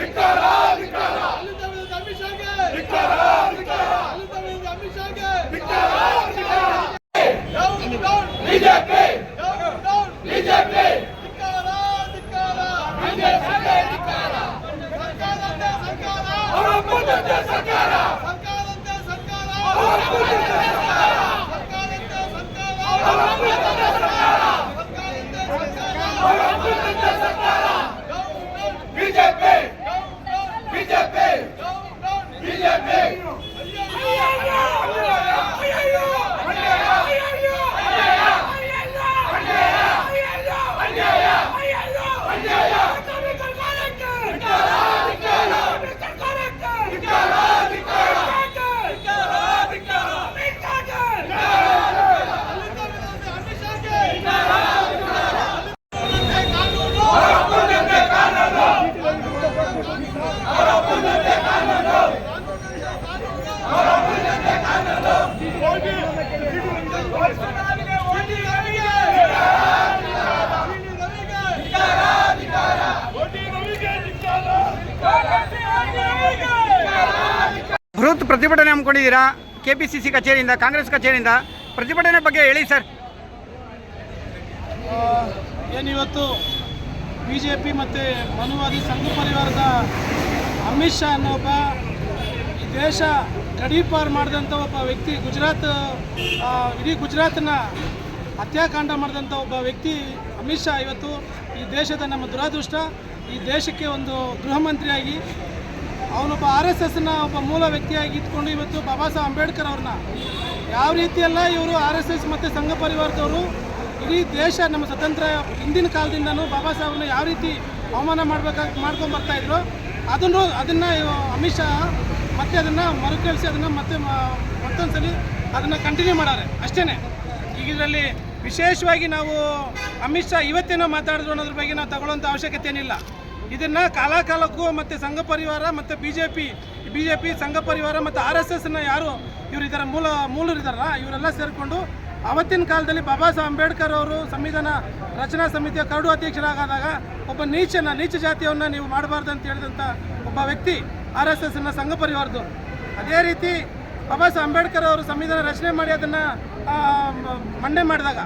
ಧಿಕ್ಕಾರ ಬೃಹತ್ ಪ್ರತಿಭಟನೆ ಹಮ್ಮಿಕೊಂಡಿದ್ದೀರಾ? ಕೆ ಪಿ ಸಿ ಸಿ ಕಚೇರಿಯಿಂದ, ಕಾಂಗ್ರೆಸ್ ಕಚೇರಿಯಿಂದ. ಪ್ರತಿಭಟನೆ ಬಗ್ಗೆ ಹೇಳಿ ಸರ್. ಏನಿವತ್ತು ಬಿ ಜೆ ಪಿ ಮತ್ತು ಮನುವಾದಿ ಸಂಘ ಪರಿವಾರದ ಅಮಿತ್ ಶಾ ಅನ್ನೋ ಒಬ್ಬ ಈ ದೇಶ ಗಡೀಪಾರು ಮಾಡಿದಂಥ ಒಬ್ಬ ವ್ಯಕ್ತಿ ಗುಜರಾತ್ ಇಡೀ ಗುಜರಾತ್ನ ಹತ್ಯಾಕಾಂಡ ಮಾಡಿದಂಥ ಒಬ್ಬ ವ್ಯಕ್ತಿ ಅಮಿತ್ ಶಾ ಇವತ್ತು ಈ ದೇಶದ ನಮ್ಮ ದುರಾದೃಷ್ಟ. ಈ ದೇಶಕ್ಕೆ ಒಂದು ಗೃಹ ಮಂತ್ರಿಯಾಗಿ ಅವನೊಬ್ಬ ಆರ್ ಎಸ್ ಎಸ್ನ ಒಬ್ಬ ಮೂಲ ವ್ಯಕ್ತಿಯಾಗಿ ಇದ್ಕೊಂಡು ಇವತ್ತು ಬಾಬಾ ಸಾಹೇಬ್ ಅಂಬೇಡ್ಕರ್ ಅವ್ರನ್ನ ಯಾವ ರೀತಿಯೆಲ್ಲ ಇವರು ಆರ್ ಎಸ್ ಎಸ್ ಮತ್ತು ಸಂಘ ಪರಿವಾರದವರು ಇಡೀ ದೇಶ ನಮ್ಮ ಸ್ವತಂತ್ರ ಹಿಂದಿನ ಕಾಲದಿಂದನೂ ಬಾಬಾ ಸಾಹೇಬ್ನ ಯಾವ ರೀತಿ ಅವಮಾನ ಮಾಡ್ಬೇಕಾಗಿ ಮಾಡ್ಕೊಂಡು ಬರ್ತಾ ಇದ್ರು. ಅದನ್ನು ಅದನ್ನು ಅಮಿತ್ ಶಾ ಮತ್ತೆ ಅದನ್ನು ಮರುಕಳಿಸಿ ಅದನ್ನು ಮತ್ತೆ ಮ- ಮತ್ತೊಂದ್ಸಲಿ ಅದನ್ನು ಕಂಟಿನ್ಯೂ ಮಾಡಾರೆ ಅಷ್ಟೇ ಈಗ ಇದರಲ್ಲಿ ವಿಶೇಷವಾಗಿ ನಾವು ಅಮಿತ್ ಶಾ ಇವತ್ತೇನೋ ಮಾತಾಡಿದ್ರು ಅನ್ನೋದ್ರ ಬಗ್ಗೆ ನಾವು ತಗೊಳ್ಳೋಂಥ ಅವಶ್ಯಕತೆ ಏನಿಲ್ಲ. ಇದನ್ನ ಕಾಲಕಾಲಕ್ಕೂ ಮತ್ತು ಸಂಘ ಪರಿವಾರ ಮತ್ತು B J P B J P Sangh Parivar ಮತ್ತು ಆರ್ ಎಸ್ ಎಸ್ನ ಯಾರು ಇವರು ಇದರ ಮೂಲ ಮೂಲರಿದಾರಲ್ಲ ಇವರೆಲ್ಲ ಸೇರಿಕೊಂಡು ಅವತ್ತಿನ ಕಾಲದಲ್ಲಿ ಬಾಬಾ ಸಾಹೇಬ್ ಅಂಬೇಡ್ಕರ್ ಅವರು ಸಂವಿಧಾನ ರಚನಾ ಸಮಿತಿಯ ಕರಡು ಅಧ್ಯಕ್ಷರಾದಾಗ ಒಬ್ಬ ನೀಚನ, ನೀಚ ಜಾತಿಯವನ್ನ ನೀವು ಮಾಡಬಾರ್ದು ಅಂತ ಹೇಳಿದಂಥ ಒಬ್ಬ ವ್ಯಕ್ತಿ ಆರ್ ಎಸ್ ಎಸ್ನ ಸಂಘ ಪರಿವಾರದ್ದು. ಅದೇ ರೀತಿ ಬಾಬಾ ಸಾಹೇಬ್ ಅಂಬೇಡ್ಕರ್ ಅವರು ಸಂವಿಧಾನ ರಚನೆ ಮಾಡಿ ಅದನ್ನು ಮಂಡನೆ ಮಾಡಿದಾಗ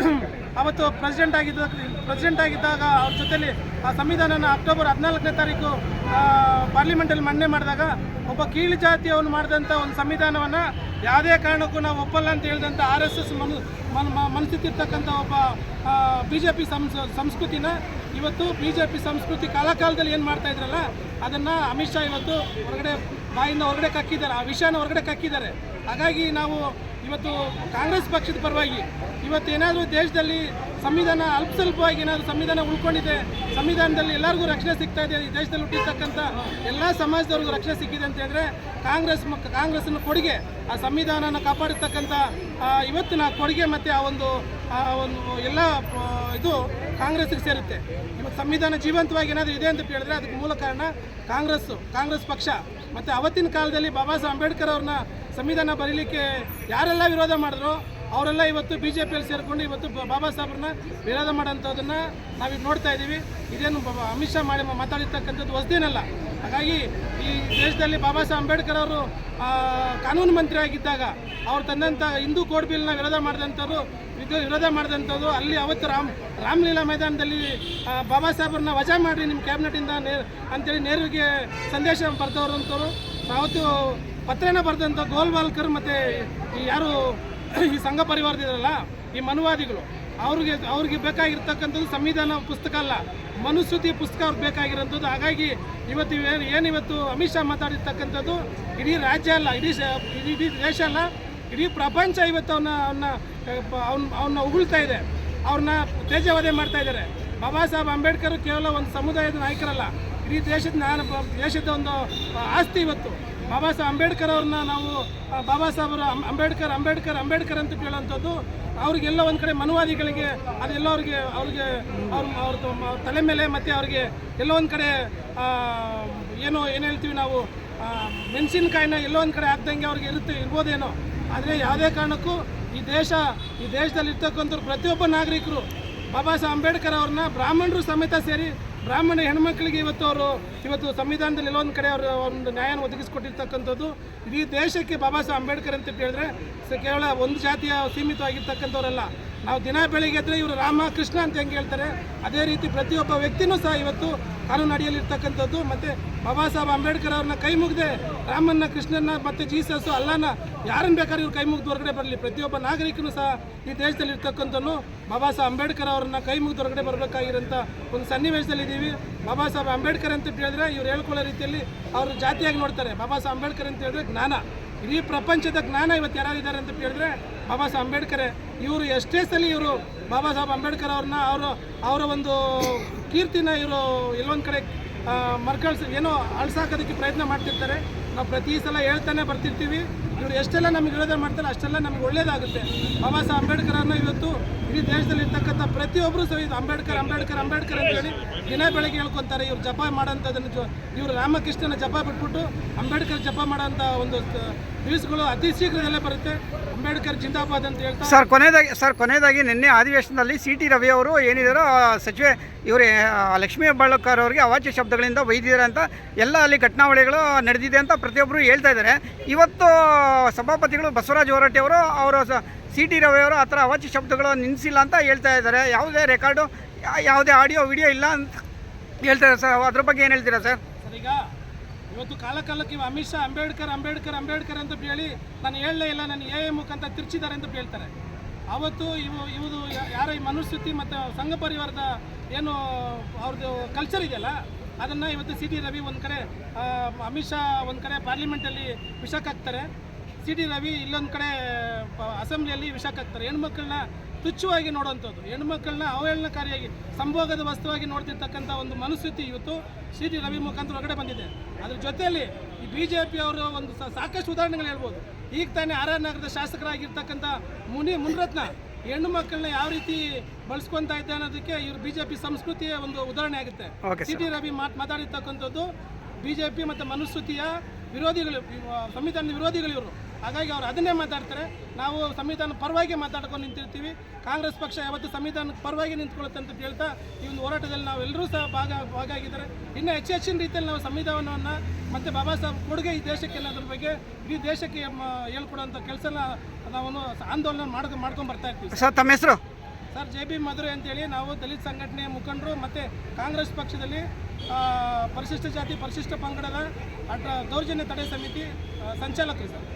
ಅವತ್ತು ಪ್ರೆಸಿಡೆಂಟ್ ಆಗಿದ್ದ ಪ್ರೆಸಿಡೆಂಟ್ ಆಗಿದ್ದಾಗ ಅವ್ರ ಜೊತೆಯಲ್ಲಿ ಆ ಸಂವಿಧಾನನ ಅಕ್ಟೋಬರ್ ಹದಿನಾಲ್ಕನೇ ತಾರೀಕು ಪಾರ್ಲಿಮೆಂಟಲ್ಲಿ ಮಂಡನೆ ಮಾಡಿದಾಗ ಒಬ್ಬ ಕೀಳು ಜಾತಿಯವನು ಮಾಡಿದಂಥ ಒಂದು ಸಂವಿಧಾನವನ್ನು ಯಾವುದೇ ಕಾರಣಕ್ಕೂ ನಾವು ಒಪ್ಪಲ್ಲ ಅಂತ ಹೇಳಿದಂಥ ಆರ್ ಎಸ್ ಎಸ್ ಮನು ಮನ್ ಮ- ಮನಸ್ಥಿತಿ ಒಬ್ಬ ಬಿ ಜೆ ಪಿ ಸಂಸ್ ಸಂಸ್ಕೃತಿನ ಇವತ್ತು ಬಿ ಜೆ ಪಿ ಸಂಸ್ಕೃತಿ ಕಾಲಕಾಲದಲ್ಲಿ ಏನು ಮಾಡ್ತಾ ಇದ್ರಲ್ಲ, ಅದನ್ನು ಅಮಿತ್ ಶಾ ಇವತ್ತು ಹೊರಗಡೆ ಬಾಯಿಂದ ಹೊರಗಡೆ ಕಕ್ಕಿದ್ದಾರೆ. ಆ ವಿಷಯನ ಹೊರಗಡೆ ಕಕ್ಕಿದ್ದಾರೆ. ಹಾಗಾಗಿ ನಾವು ಇವತ್ತು ಕಾಂಗ್ರೆಸ್ ಪಕ್ಷದ ಪರವಾಗಿ ಇವತ್ತು ಏನಾದರೂ ದೇಶದಲ್ಲಿ ಸಂವಿಧಾನ ಅಲ್ಪ ಸ್ವಲ್ಪವಾಗಿ ಏನಾದರೂ ಸಂವಿಧಾನ ಉಳ್ಕೊಂಡಿದೆ, ಸಂವಿಧಾನದಲ್ಲಿ ಎಲ್ಲರಿಗೂ ರಕ್ಷಣೆ ಸಿಗ್ತಾ ಇದೆ, ಈ ದೇಶದಲ್ಲಿ ಹುಟ್ಟಿರ್ತಕ್ಕಂಥ ಎಲ್ಲ ಸಮಾಜದವ್ರಿಗೂ ರಕ್ಷಣೆ ಸಿಕ್ಕಿದೆ ಅಂತ ಹೇಳಿದ್ರೆ ಕಾಂಗ್ರೆಸ್ ಕಾಂಗ್ರೆಸ್ನ ಕೊಡುಗೆ, ಆ ಸಂವಿಧಾನನ ಕಾಪಾಡಿರ್ತಕ್ಕಂಥ ಇವತ್ತಿನ ಕೊಡುಗೆ ಮತ್ತು ಆ ಒಂದು ಆ ಒಂದು ಎಲ್ಲ ಇದು ಕಾಂಗ್ರೆಸ್ಗೆ ಸೇರುತ್ತೆ. ಇವತ್ತು ಸಂವಿಧಾನ ಜೀವಂತವಾಗಿ ಏನಾದರೂ ಇದೆ ಅಂತ ಹೇಳಿದ್ರೆ ಅದಕ್ಕೆ ಮೂಲ ಕಾರಣ ಕಾಂಗ್ರೆಸ್ಸು, ಕಾಂಗ್ರೆಸ್ ಪಕ್ಷ. ಮತ್ತು ಅವತ್ತಿನ ಕಾಲದಲ್ಲಿ ಬಾಬಾ ಸಾಹೇಬ್ ಅಂಬೇಡ್ಕರ್ ಅವ್ರನ್ನ ಸಂವಿಧಾನ ಬರೀಲಿಕ್ಕೆ ಯಾರೆಲ್ಲ ವಿರೋಧ ಮಾಡಿದ್ರು ಅವರೆಲ್ಲ ಇವತ್ತು ಬಿ ಜೆ ಪಿಯಲ್ಲಿ ಸೇರಿಕೊಂಡು ಇವತ್ತು ಬಾಬಾ ಸಾಹೇಬ್ರನ್ನ ವಿರೋಧ ಮಾಡೋಂಥದ್ದನ್ನು ನಾವೀಗ ನೋಡ್ತಾ ಇದ್ದೀವಿ. ಇದೇನು ಅಮಿತ್ ಶಾ ಮಾಡಿ ಮಾತಾಡಿರ್ತಕ್ಕಂಥದ್ದು ಹೊಸದೇನಲ್ಲ. ಹಾಗಾಗಿ ಈ ದೇಶದಲ್ಲಿ ಬಾಬಾ ಸಾಹೇಬ್ ಅಂಬೇಡ್ಕರ್ ಅವರು ಕಾನೂನು ಮಂತ್ರಿ ಆಗಿದ್ದಾಗ ಅವ್ರು ತಂದಂಥ ಹಿಂದೂ ಕೋಡ್ ಬಿಲ್ನ ವಿರೋಧ ಮಾಡಿದಂಥವ್ರು ಇದು ವಿರೋಧ ಮಾಡಿದಂಥದ್ದು ಅಲ್ಲಿ ಅವತ್ತು ರಾಮ್, ರಾಮಲೀಲಾ ಮೈದಾನದಲ್ಲಿ ಬಾಬಾ ಸಾಹೇಬ್ರನ್ನ ವಜಾ ಮಾಡಿ ನಿಮ್ಮ ಕ್ಯಾಬಿನೆಟಿಂದ ನೇ ಅಂತೇಳಿ ನೇರಿಗೆ ಸಂದೇಶ ಬರೆದವರು ಅಂತವರು ಅವತ್ತು ಪತ್ರನ ಬರೆದಂಥ ಗೋಲ್ವಾಲ್ಕರ್ ಮತ್ತು ಈ ಯಾರು ಈ ಸಂಘ ಪರಿವಾರದಿರಲ್ಲ ಈ ಮನುವಾದಿಗಳು, ಅವ್ರಿಗೆ ಅವ್ರಿಗೆ ಬೇಕಾಗಿರ್ತಕ್ಕಂಥದ್ದು ಸಂವಿಧಾನ ಪುಸ್ತಕ ಅಲ್ಲ ಮನುಸ್ಮೃತಿ ಪುಸ್ತಕ ಅವ್ರಿಗೆ ಬೇಕಾಗಿರೋಂಥದ್ದು ಹಾಗಾಗಿ ಇವತ್ತು ಏನು ಏನಿವತ್ತು ಅಮಿತ್ ಶಾ ಮಾತಾಡಿರ್ತಕ್ಕಂಥದ್ದು ಇಡೀ ರಾಜ್ಯ ಅಲ್ಲ, ಇಡೀ ಇಡೀ ದೇಶ ಅಲ್ಲ, ಇಡೀ ಪ್ರಪಂಚ ಇವತ್ತು ಅವನ್ನ ಅವನ್ನ ಅವ್ನ ಅವನ್ನ ಉಗುಳ್ತಾ ಇದೆ. ಅವ್ರನ್ನ ತೇಜವಧೆ ಮಾಡ್ತಾ ಇದ್ದಾರೆ. ಬಾಬಾ ಸಾಹೇಬ್ ಅಂಬೇಡ್ಕರ್ ಕೇವಲ ಒಂದು ಸಮುದಾಯದ ನಾಯಕರಲ್ಲ, ಇಡೀ ದೇಶದ ನಾನು ದೇಶದ ಒಂದು ಆಸ್ತಿ ಇವತ್ತು. ಬಾಬಾ ಸಾಹೇಬ್ ಅಂಬೇಡ್ಕರ್ ಅವ್ರನ್ನ ನಾವು ಬಾಬಾ ಸಾಹೇಬರು ಅಂಬೇಡ್ಕರ್ ಅಂಬೇಡ್ಕರ್ ಅಂಬೇಡ್ಕರ್ ಅಂತ ಕೇಳೋಂಥದ್ದು, ಅವ್ರಿಗೆಲ್ಲ ಒಂದು ಕಡೆ ಮನುವಾದಿಗಳಿಗೆ, ಅದೆಲ್ಲ ಅವ್ರಿಗೆ ಅವ್ರಿಗೆ, ಅವ್ರ ಅವ್ರದ್ದು ತಲೆ ಮೇಲೆ ಮತ್ತು ಅವ್ರಿಗೆ ಎಲ್ಲೋ ಒಂದು ಕಡೆ ಏನೋ, ಏನು ಹೇಳ್ತೀವಿ ನಾವು ಮೆಣಸಿನಕಾಯಿನ ಎಲ್ಲೋ ಒಂದು ಕಡೆ ಹಾಕ್ದಂಗೆ ಅವ್ರಿಗೆ ಇರುತ್ತೆ, ಇರ್ಬೋದೇನೋ. ಆದರೆ ಯಾವುದೇ ಕಾರಣಕ್ಕೂ ಈ ದೇಶ, ಈ ದೇಶದಲ್ಲಿ ಇರ್ತಕ್ಕಂಥವ್ರು ಪ್ರತಿಯೊಬ್ಬ ನಾಗರಿಕರು, ಬಾಬಾ ಸಾಹೇಬ್ ಅಂಬೇಡ್ಕರ್ ಅವ್ರನ್ನ ಬ್ರಾಹ್ಮಣರು ಸಮೇತ ಸೇರಿ ಬ್ರಾಹ್ಮಣ ಹೆಣ್ಮಕ್ಳಿಗೆ ಇವತ್ತು ಅವರು, ಇವತ್ತು ಸಂವಿಧಾನದಲ್ಲಿ ಎಲ್ಲೊಂದು ಕಡೆ ಅವರು ಒಂದು ನ್ಯಾಯನ ಒದಗಿಸಿಕೊಟ್ಟಿರ್ತಕ್ಕಂಥದ್ದು, ಇಡೀ ದೇಶಕ್ಕೆ ಬಾಬಾ ಸಾಹೇಬ್ ಅಂಬೇಡ್ಕರ್ ಅಂತ ಹೇಳಿದ್ರೆ ಕೇವಲ ಒಂದು ಜಾತಿಯ ಸೀಮಿತವಾಗಿರ್ತಕ್ಕಂಥವ್ರಲ್ಲ. ನಾವು ದಿನ ಬೆಳಿಗ್ಗೆ ಎದ್ರೆ ಇವರು ರಾಮ ಕೃಷ್ಣ ಅಂತ ಹೆಂಗೆ ಹೇಳ್ತಾರೆ, ಅದೇ ರೀತಿ ಪ್ರತಿಯೊಬ್ಬ ವ್ಯಕ್ತಿನೂ ಸಹ ಇವತ್ತು ಕಾನೂನು ಅಡಿಯಲ್ಲಿ ಇರ್ತಕ್ಕಂಥದ್ದು ಮತ್ತು ಬಾಬಾ ಸಾಹೇಬ್ ಅಂಬೇಡ್ಕರ್ ಅವ್ರನ್ನ ಕೈ ಮುಗ್ದೆ ರಾಮನ್ನ, ಕೃಷ್ಣನ್ನ, ಮತ್ತು ಜೀಸಸ್ ಅಲ್ಲನ ಯಾರನ್ನ ಬೇಕಾದ್ರೆ ಇವ್ರು ಕೈ ಮುಗಿದು ಹೊರಗಡೆ ಬರಲಿ, ಪ್ರತಿಯೊಬ್ಬ ನಾಗರಿಕನು ಸಹ ಈ ದೇಶದಲ್ಲಿ ಇರ್ತಕ್ಕಂಥನು ಬಾಬಾ ಸಾಹೇಬ್ ಅಂಬೇಡ್ಕರ್ ಅವ್ರನ್ನ ಕೈ ಮುಗಿದು ಹೊರಗಡೆ ಬರಬೇಕಾಗಿರೋಂಥ ಒಂದು ಸನ್ನಿವೇಶದಲ್ಲಿ ಇದ್ದೀವಿ ಬಾಬಾ ಸಾಹೇಬ್ ಅಂಬೇಡ್ಕರ್ ಅಂತ ಹೇಳಿದ್ರೆ ಇವ್ರು ಹೇಳ್ಕೊಳ್ಳೋ ರೀತಿಯಲ್ಲಿ ಅವರು ಜಾತಿಯಾಗಿ ನೋಡ್ತಾರೆ. ಬಾಬಾ ಸಾಹೇಬ್ ಅಂಬೇಡ್ಕರ್ ಅಂತ ಹೇಳಿದ್ರೆ ಜ್ಞಾನ. ಇಡೀ ಪ್ರಪಂಚದ ಜ್ಞಾನ ಇವತ್ತು ಯಾರಿದ್ದಾರೆ ಅಂತ ಹೇಳಿದ್ರೆ ಬಾಬಾ ಸಾಹೇಬ್ ಅಂಬೇಡ್ಕರ್. ಇವರು ಎಷ್ಟೇ ಸಲ ಇವರು ಬಾಬಾ ಸಾಹೇಬ್ ಅಂಬೇಡ್ಕರ್ ಅವ್ರನ್ನ ಅವರು ಅವರ ಒಂದು ಕೀರ್ತಿನ ಇವರು ಎಲ್ಲೊಂದು ಕಡೆ ಮರ್ಕಳ್ಸಿ ಏನೋ ಅಳ್ಸಾಕೋದಕ್ಕೆ ಪ್ರಯತ್ನ ಮಾಡ್ತಿರ್ತಾರೆ. ನಾವು ಪ್ರತಿ ಸಲ ಹೇಳ್ತಾನೆ ಬರ್ತಿರ್ತೀವಿ. ಇವರು ಎಷ್ಟೆಲ್ಲ ನಮಗೆ ವಿರೋಧ ಮಾಡ್ತಾರೆ, ಅಷ್ಟೆಲ್ಲ ನಮಗೆ ಒಳ್ಳೇದಾಗುತ್ತೆ. ಬಾಬಾ ಸಾಹೇಬ್ ಅಂಬೇಡ್ಕರ್ ಅನ್ನೋ ಇವತ್ತು ಇಡೀ ದೇಶದಲ್ಲಿ ಇರ್ತಕ್ಕಂಥ ಪ್ರತಿಯೊಬ್ಬರು ಸಹ ಇದು ಅಂಬೇಡ್ಕರ್ ಅಂಬೇಡ್ಕರ್ ಅಂಬೇಡ್ಕರ್ ಅಂತ ಹೇಳಿ ದಿನ ಬೆಳಗ್ಗೆ ಹೇಳ್ಕೊತಾರೆ, ಇವ್ರು ಜಪ ಮಾಡೋಂಥದ್ದನ್ನು ಇವರು ರಾಮಕೃಷ್ಣನ ಜಪ ಬಿಟ್ಬಿಟ್ಟು ಅಂಬೇಡ್ಕರ್ ಜಪ ಮಾಡೋಂಥ ಒಂದು ನ್ಯೂಸ್ಗಳು ಅತಿ ಶೀಘ್ರದಲ್ಲೇ ಬರುತ್ತೆ. ಅಂಬೇಡ್ಕರ್ ಜಿಂದಾಬಾದ್ ಅಂತ ಹೇಳ್ತಾರೆ ಸರ್ ಕೊನೆಯದಾಗಿ ಸರ್ ಕೊನೆಯದಾಗಿ ನಿನ್ನೆ ಅಧಿವೇಶನದಲ್ಲಿ ಸಿ ಟಿ ರವಿ ಅವರು ಏನಿದಾರೋ ಸಚಿವೆ ಇವರು ಲಕ್ಷ್ಮೀ ಹೆಬ್ಬಾಳ್ಕರ್ ಅವರಿಗೆ ಅವಾಚ್ಯ ಶಬ್ದಗಳಿಂದ ಬೈದಿದ್ದಾರೆ ಅಂತ ಎಲ್ಲ ಅಲ್ಲಿ ಘಟನಾವಳಿಗಳು ನಡೆದಿದೆ ಅಂತ ಪ್ರತಿಯೊಬ್ಬರು ಹೇಳ್ತಾ ಇದ್ದಾರೆ. ಇವತ್ತು ಸಭಾಪತಿಗಳು ಬಸವರಾಜ ಹೊರಟಿಯವರು ಅವರು ಸಿ ಟಿ ರವಿ ಅವರು ಆ ಥರ ಅವಾಚ್ಯ ಶಬ್ದಗಳು ನಿಲ್ಲಿಸಿಲ್ಲ ಅಂತ ಹೇಳ್ತಾ ಇದ್ದಾರೆ. ಯಾವುದೇ ರೆಕಾರ್ಡು ಯಾವುದೇ ಆಡಿಯೋ ವಿಡಿಯೋ ಇಲ್ಲ ಅಂತ ಹೇಳ್ತಾರೆ ಸರ್. ಅದ್ರ ಬಗ್ಗೆ ಏನು ಹೇಳ್ತೀರಾ ಸರ್? ಈಗ ಇವತ್ತು ಕಾಲಕಾಲಕ್ಕೆ ಅಮಿತ್ ಶಾ, ಅಂಬೇಡ್ಕರ್ ಅಂಬೇಡ್ಕರ್ ಅಂಬೇಡ್ಕರ್ ಅಂತ ಹೇಳಿ ನಾನು ಹೇಳಲೇ ಇಲ್ಲ. ನಾನು ಎ ಮುಖಾಂತರ ತಿರ್ಚಿದ್ದಾರೆ ಅಂತ ಹೇಳ್ತಾರೆ. ಆವತ್ತು ಇವು, ಇವುದು ಯಾರ ಈ ಮನುಸ್ಥಿತಿ ಮತ್ತು ಸಂಘ ಪರಿವಾರದ ಏನು ಅವ್ರದ್ದು ಕಲ್ಚರ್ ಇದೆಯಲ್ಲ, ಅದನ್ನು ಇವತ್ತು ಸಿ ಟಿ ರವಿ ಒಂದು ಕಡೆ ಅಮಿತ್ ಶಾ ಒಂದು ಕಡೆ ಪಾರ್ಲಿಮೆಂಟಲ್ಲಿ ವಿಷಕ್ಕಾಗ್ತಾರೆ ಸಿ ಡಿ ರವಿ ಇಲ್ಲೊಂದು ಕಡೆ ಅಸೆಂಬ್ಲಿಯಲ್ಲಿ ವಿಷಕ್ಕಾಗ್ತಾರೆ ಹೆಣ್ಮಕ್ಳನ್ನ ತುಚ್ಛವಾಗಿ ನೋಡುವಂಥದ್ದು ಹೆಣ್ಮಕ್ಳನ್ನ ಅವಹೇಳನಕಾರಿಯಾಗಿ ಸಂಭೋಗದ ವಸ್ತುವಾಗಿ ನೋಡ್ತಿರ್ತಕ್ಕಂಥ ಒಂದು ಮನಸ್ಥಿತಿ ಇವತ್ತು ಸಿ ಡಿ ರವಿ ಮುಖಾಂತರ ಹೊರಗಡೆ ಬಂದಿದೆ. ಅದ್ರ ಜೊತೆಯಲ್ಲಿ ಈ ಬಿ ಜೆ ಪಿ ಅವರು ಒಂದು ಸಾಕಷ್ಟು ಉದಾಹರಣೆಗಳು ಹೇಳ್ಬೋದು. ಈಗ ತಾನೇ ಆರ್ ಆರ್ ನಗರದ ಶಾಸಕರಾಗಿರ್ತಕ್ಕಂಥ ಮುನಿ ಮುನ್ರತ್ನ ಹೆಣ್ಣು ಮಕ್ಕಳನ್ನ ಯಾವ ರೀತಿ ಬಳಸ್ಕೊಂತ ಇದ್ದೆ ಅನ್ನೋದಕ್ಕೆ ಇವ್ರು ಬಿ ಜೆ ಪಿ ಸಂಸ್ಕೃತಿಯ ಒಂದು ಉದಾಹರಣೆ ಆಗುತ್ತೆ. ಸಿ ಟಿ ರವಿ ಮಾತ್ ಮಾತಾಡಿರ್ತಕ್ಕಂಥದ್ದು ಬಿ ಜೆ ಪಿ ಮತ್ತು ಮನುಸ್ಮೃತಿಯ ವಿರೋಧಿಗಳು ಸಂವಿಧಾನದ ವಿರೋಧಿಗಳು ಇವರು. ಹಾಗಾಗಿ ಅವರು ಅದನ್ನೇ ಮಾತಾಡ್ತಾರೆ. ನಾವು ಸಂವಿಧಾನ ಪರವಾಗಿ ಮಾತಾಡ್ಕೊಂಡು ನಿಂತಿರ್ತೀವಿ. ಕಾಂಗ್ರೆಸ್ ಪಕ್ಷ ಯಾವತ್ತು ಸಂವಿಧಾನದ ಪರವಾಗಿ ನಿಂತ್ಕೊಳ್ಳುತ್ತೆ ಅಂತ ಹೇಳ್ತಾ ಈ ಒಂದು ಹೋರಾಟದಲ್ಲಿ ನಾವೆಲ್ಲರೂ ಸಹ ಭಾಗ ಭಾಗ ಆಗಿದ್ದಾರೆ ಇನ್ನು ಹೆಚ್ಚು ಹೆಚ್ಚಿನ ರೀತಿಯಲ್ಲಿ ನಾವು ಸಂವಿಧಾನವನ್ನು ಮತ್ತು ಬಾಬಾ ಸಾಹೇಬ್ ಕೊಡುಗೆ ಈ ದೇಶಕ್ಕೆ ಅನ್ನೋದ್ರ ಬಗ್ಗೆ ಇಡೀ ದೇಶಕ್ಕೆ ಹೇಳ್ಕೊಡೋಂಥ ಹೇಳ್ಕೊಡುವಂಥ ಕೆಲಸನ ನಾವು ಆಂದೋಲನ ಮಾಡ್ಕೊ ಮಾಡ್ಕೊಂಡು ಬರ್ತಾ ಇರ್ತೀವಿ. ಸರ್ ತಮ್ಮ ಹೆಸರು? ಸರ್ ಜೆ ಬಿ ಮಧುರೆ ಅಂತೇಳಿ ನಾವು ದಲಿತ ಸಂಘಟನೆಯ ಮುಖಂಡರು ಮತ್ತು ಕಾಂಗ್ರೆಸ್ ಪಕ್ಷದಲ್ಲಿ ಪರಿಶಿಷ್ಟ ಜಾತಿ ಪರಿಶಿಷ್ಟ ಪಂಗಡದ ಅಡ್ರ ದೌರ್ಜನ್ಯ ತಡೆ ಸಮಿತಿ ಸಂಚಾಲಕರು ಸರ್.